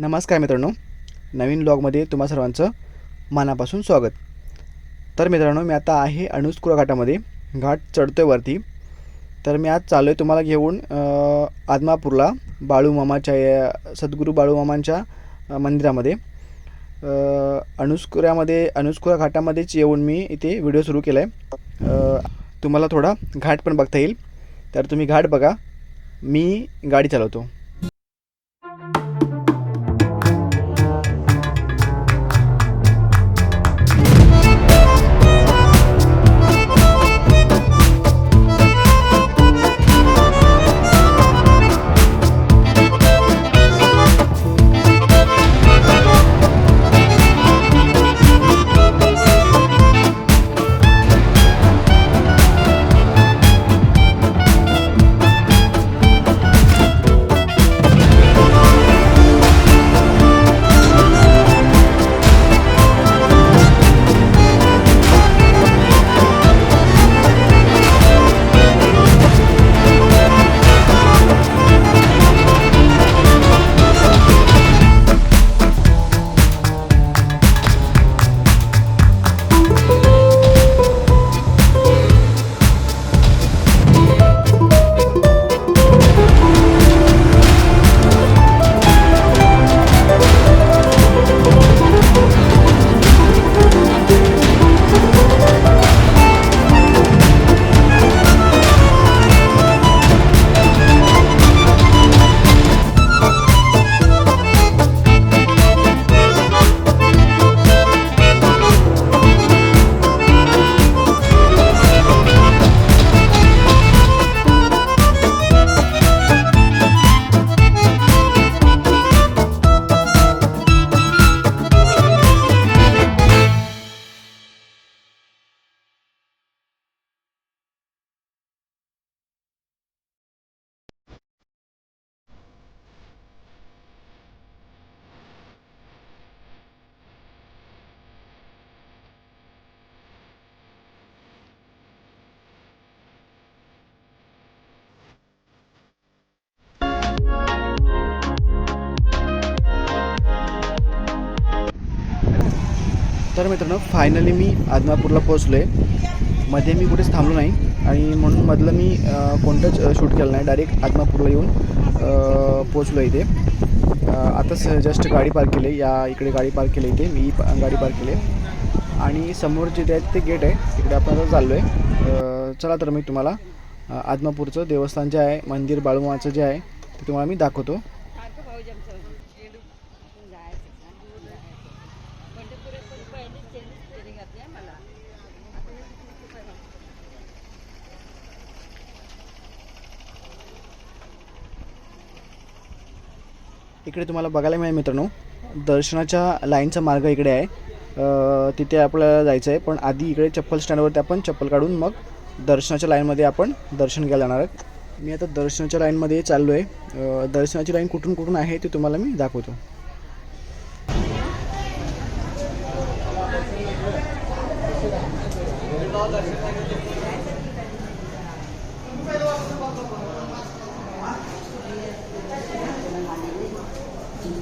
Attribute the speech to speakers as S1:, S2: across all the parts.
S1: नमस्कार मित्रांनो नवीन ब्लॉगमध्ये तुम्हा सर्वांचं मनापासून स्वागत. तर मित्रांनो मी आता आहे अणुस्कुरा घाटामध्ये. घाट चढतोय वरती. तर मी आज चाललो आहे तुम्हाला घेऊन आदमापूरला बाळूमामाच्या या- सद्गुरू बाळूमामांच्या मंदिरामध्ये. अ, अणुस्कुऱ्यामध्ये अणुस्कुरा घाटामध्येच येऊन मी इथे व्हिडिओ सुरू केला आहे तुम्हाला थोडा घाट पण बघता येईल. तर तुम्ही घाट बघा. मी गाडी चालवतो. तर मित्रांनो फायनली मी आदमापूरला पोचलो आहे मध्ये मी कुठेच थांबलो नाही आणि म्हणून मधलं मी कोणतंच शूट केलं नाही. डायरेक्ट आदमापूरला येऊन अ, पोचलो इथे. आता आताच जस्ट गाडी पार्क केली. या इकडे गाडी पार्क केली इथे. मी प- गाडी पार्क केली. आणि समोर जे आहे ते गेट आहे तिकडे आपण आता चाललो आहे चला तर मी तुम्हाला आदमापूरचं देवस्थान जे आहे मंदिर बाळूमाचं जे आहे ते तुम्हाला मी दाखवतो. इकडे तुम्हाला बघायला मिळेल मित्रांनो. दर्शनाच्या लाईनचा मार्ग इकडे आहे. तिथे आपल्याला जायचं आहे पण आधी इकडे चप्पल स्टँडवरती आपण चप्पल काढून मग दर्शनाच्या लाईनमध्ये आपण दर्शन घ्यायला जाणार आहोत. मी आता दर्शनाच्या लाईनमध्ये चाललो आहे दर्शनाची लाईन कुठून कुठून आहे ते तुम्हाला मी दाखवतो.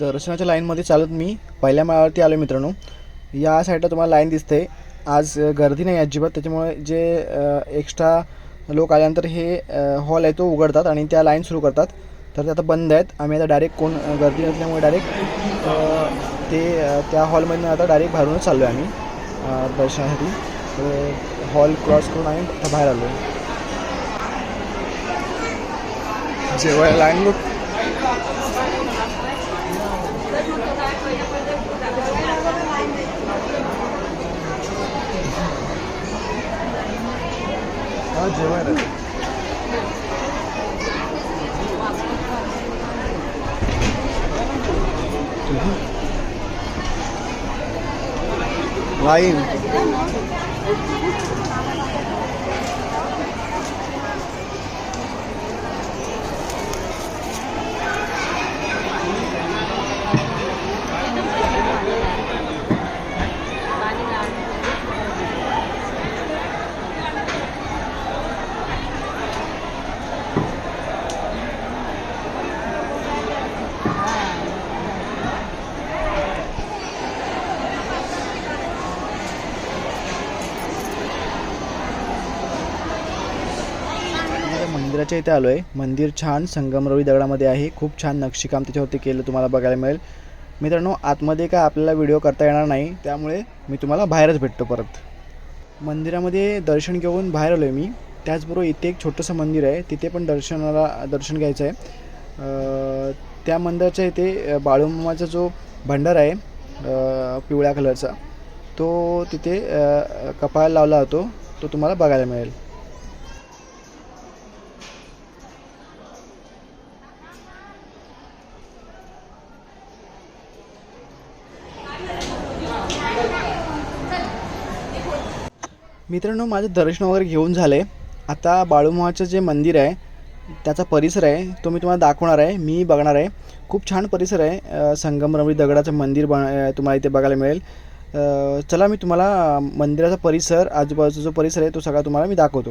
S1: दर्शनाच्या लाईनमध्ये चालत मी पहिल्या माळावरती आलो मित्रांनो. या साईडला तुम्हाला लाईन दिसते. आज गर्दी नाही अजिबात. त्याच्यामुळे जे एक्स्ट्रा लोक आल्यानंतर हे हॉल आहे तो उघडतात आणि त्या लाईन सुरू करतात. तर ते आता बंद आहेत. आम्ही आता डायरेक्ट कोण गर्दी नसल्यामुळे डायरेक्ट ते त्या हॉलमधनं आता डायरेक्ट बाहेरूनच चाललो आहे आम्ही अ, दर्शनासाठी. हॉल क्रॉस करून आम्ही बाहेर आलो जेवायला लाईन बघ. şey var ya. Lain. मंदिराच्या इथे आलो आहे मंदिर छान संगमरवरी दगडामध्ये आहे. खूप छान नक्षीकाम त्याच्यावरती केलं तुम्हाला बघायला मिळेल. मित्रांनो आतमध्ये काय आपल्याला व्हिडिओ करता येणार नाही त्यामुळे मी तुम्हाला बाहेरच भेटतो परत. मंदिरामध्ये दर्शन घेऊन बाहेर आलो आहे मी. त्याचबरोबर इथे एक छोटंसं मंदिर आहे. तिथे पण दर्शनाला दर्शन घ्यायचं आहे. त्या मंदिराच्या इथे बाळूमामाचा जो भंडार आहे पिवळ्या कलरचा तो तिथे कपाळ कपाळाला लावला होतो तो तुम्हाला बघायला मिळेल. मित्रांनो माझं दर्शन वगैरे घेऊन झालं. आहे आता बाळूमामाचं जे मंदिर आहे त्याचा परिसर आहे तो मी तुम्हाला दाखवणार आहे. मी बघणार आहे. खूप छान परिसर आहे. अ, संगमरवरी दगडाचं मंदिर बन तुम्हाला इथे बघायला मिळेल. चला मी तुम्हाला मंदिराचा परिसर आजूबाजूचा जो परिसर आहे तो सगळा तुम्हाला मी दाखवतो.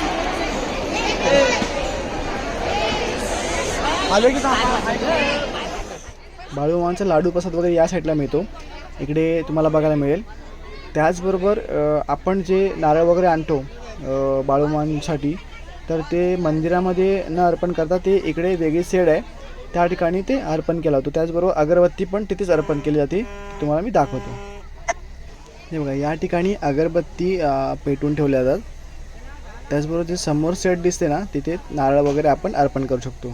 S1: बाळूमामांचा लाडू प्रसाद वगैरे या साईडला मिळतो. इकडे तुम्हाला बघायला मिळेल. त्याचबरोबर आपण जे नारळ वगैरे आणतो अ, बाळूमामांसाठी तर ते मंदिरामध्ये न अर्पण करता ते इकडे वेगळी सेड आहे. त्या ठिकाणी ते अर्पण केला होतो त्याचबरोबर अगरबत्ती पण तिथेच अर्पण केली जाते. तुम्हाला मी दाखवतो. हे बघा या ठिकाणी अगरबत्ती पेटून ठेवल्या जातात. त्याचबरोबर जे समोर सेट दिसते ना तिथे नारळ वगैरे आपण अर्पण करू शकतो.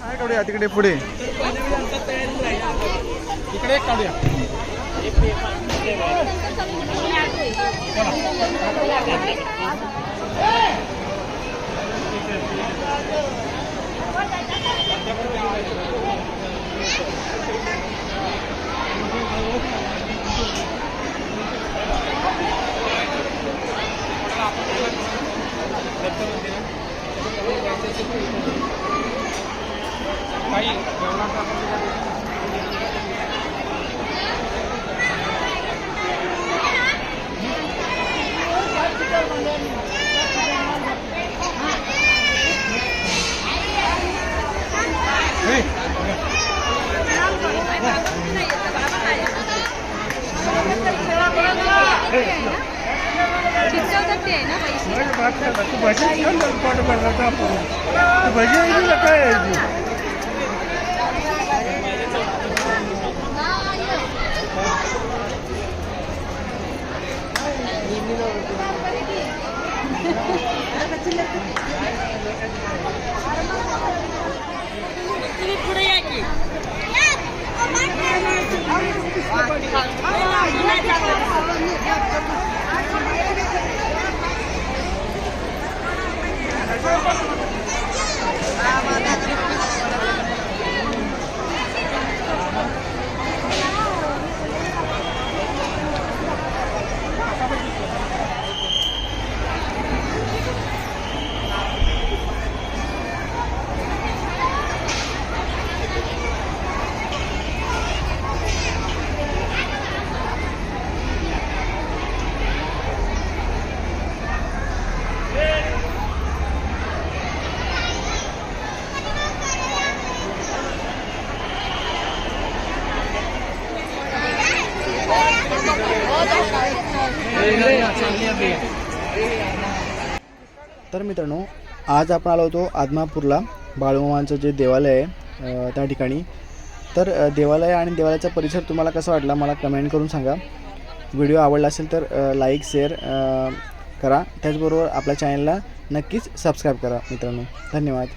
S1: काय काढूया? तिकडे पुढे.
S2: इकडे एक काढूया. काही
S3: पैसे पैसे
S4: पाठ करता आपण भजी काय
S1: तर मित्रांनो आज आपण आलो होतो आदमापूरला. बाळूमामांचं जे देवालय आहे त्या ठिकाणी. तर देवालय आणि देवालयाचा परिसर तुम्हाला कसा वाटला मला कमेंट करून सांगा. व्हिडिओ आवडला असेल तर लाईक शेअर करा. त्याचबरोबर आपल्या चॅनलला नक्कीच सबस्क्राईब करा मित्रांनो. धन्यवाद.